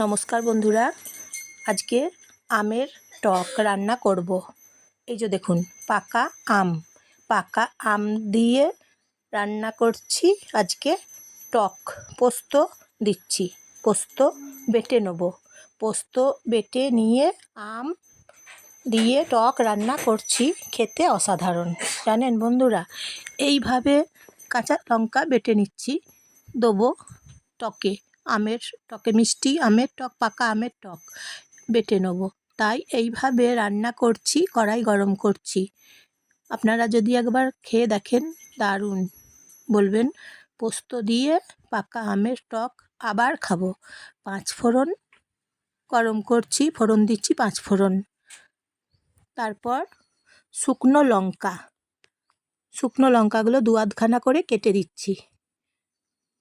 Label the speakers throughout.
Speaker 1: নমস্কার বন্ধুরা, আজকে আমের টক রান্না করব। এই যে দেখুন, পাকা আম। পাকা আম দিয়ে রান্না করছি, আজকে টক পোস্ত দিচ্ছি। পোস্ত বেটে নেব। পোস্ত বেটে নিয়ে আম দিয়ে টক রান্না করছি, খেতে অসাধারণ। জানেন বন্ধুরা, এইভাবে কাঁচা লঙ্কা বেটে নিচ্ছি, দেবো টকে। আমের টকে মিষ্টি, আমের টক, পাকা আমের টক বেটে নেব। তাই এইভাবে রান্না করছি, কড়াই গরম করছি। আপনারা যদি একবার খেয়ে দেখেন, দারুণ। বলবেন, পোস্ত দিয়ে পাকা আমের টক আবার খাব। পাঁচ ফোড়ন গরম করছি, ফোড়ন দিচ্ছি পাঁচ ফোড়ন। তারপর শুকনো লঙ্কা। শুকনো লঙ্কাগুলো দু আধখানা করে কেটে দিচ্ছি।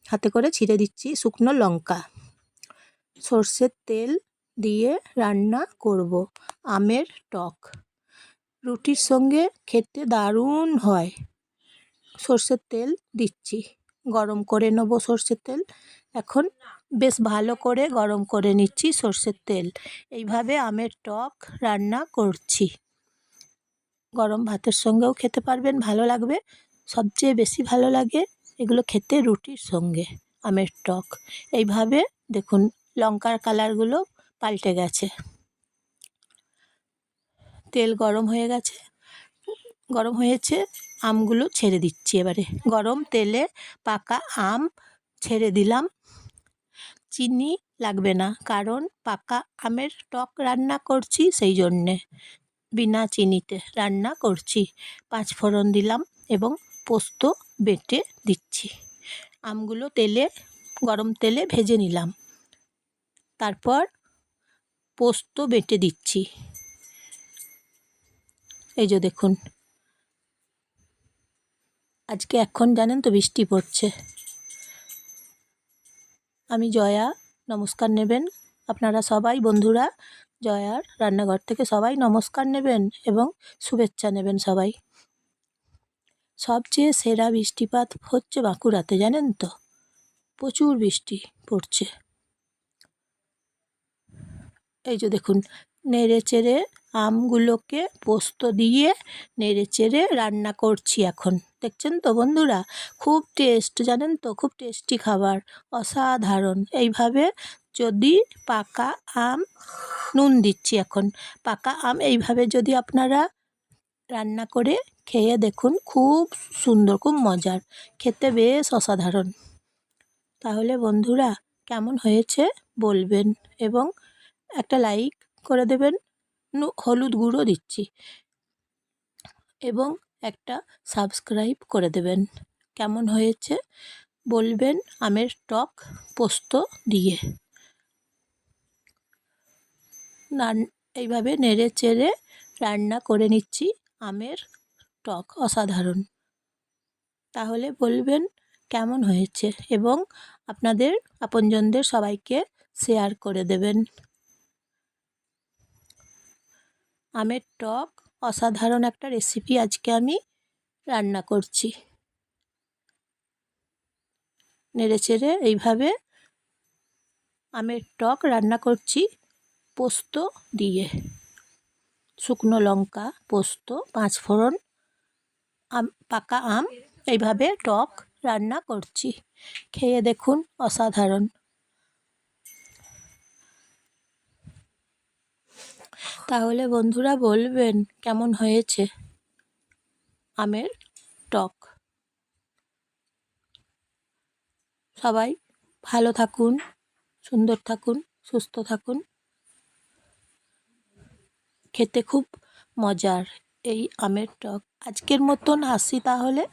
Speaker 1: হাতে করে ছিঁড়ে দিচ্ছি শুকনো লঙ্কা। সর্ষের তেল দিয়ে রান্না করব। আমের টক। রুটির সঙ্গে খেতে দারুণ হয়। সর্ষের তেল দিচ্ছি। গরম করে নেব সর্ষের তেল। এখন বেশ ভালো করে গরম করে নিচ্ছি সর্ষের তেল। এইভাবে আমের টক রান্না করছি। গরম ভাতের সঙ্গেও খেতে পারবেন, ভালো লাগবে। সবচেয়ে বেশি ভালো লাগে এগুলো খেতে রুটির সঙ্গে, আমের টক। এইভাবে দেখুন লঙ্কার কালারগুলো পাল্টে গেছে। তেল গরম হয়ে গেছে। গরম হয়েছে, আমগুলো ছেড়ে দিচ্ছি এবারে। গরম তেলে পাকা আম ছেড়ে দিলাম। চিনি লাগবে না, কারণ পাকা আমের টক রান্না করছি সেই জন্যে। বিনা চিনিতে রান্না করছি। পাঁচ ফোড়ন দিলাম এবং পোস্ত বেটে দিচ্ছি। আমগুলো তেলে, গরম তেলে ভেজে নিলাম। তারপর পোস্ত বেটে দিচ্ছি। এই যে দেখুন। আজকে এখন জানেন তো বৃষ্টি পড়ছে। আমি জয়া, নমস্কার নেবেন। আপনারা সবাই বন্ধুরা, জয়ার রান্নাঘর থেকে সবাই নমস্কার নেবেন এবং শুভেচ্ছা নেবেন সবাই। সবচেয়ে সেরা বৃষ্টিপাত হচ্ছে বাঁকুড়াতে, জানেন তো? প্রচুর বৃষ্টি পড়ছে। এই যে দেখুন, নেড়ে চেড়ে আমগুলোকে পোস্ত দিয়ে নেড়ে চেড়ে রান্না করছি এখন। দেখছেন তো বন্ধুরা? খুব টেস্ট, জানেন তো? খুব টেস্টি খাবার, অসাধারণ। এইভাবে যদি পাকা আম, নুন দিচ্ছি এখন। পাকা আম এইভাবে যদি আপনারা রান্না করে খেয়ে দেখুন খুব সুন্দর, খুব মজার। খেতে বেশ অসাধারণ। তাহলে বন্ধুরা, কেমন হয়েছে বলবেন এবং একটা লাইক করে দেবেন। হলুদ গুঁড়ো দিচ্ছি। এবং একটা সাবস্ক্রাইব করে দেবেন। কেমন হয়েছে বলবেন আমের টক পোস্ত দিয়ে। এইভাবে নেড়ে চেড়ে রান্না করে নিচ্ছি। আমের টক অসাধারণ। তাহলে বলবেন কেমন হয়েছে এবং আপনাদের আপনজনদের সবাইকে শেয়ার করে দেবেন। আমের টক অসাধারণ একটা রেসিপি আজকে আমি রান্না করছি। নেড়ে চেড়ে এইভাবে আমের টক রান্না করছি পোস্ত দিয়ে। শুকনো লঙ্কা, পোস্ত, পাঁচ ফোড়ন, আম, পাকা আম, এইভাবে টক রান্না করছি। খেয়ে দেখুন অসাধারণ। তাহলে বন্ধুরা বলবেন, কেমন হয়েছে আমের টক? সবাই ভালো থাকুন, সুন্দর থাকুন, সুস্থ থাকুন। খেতে খুব মজার এই আমের টক। আজকের মতন আসি তাহলে।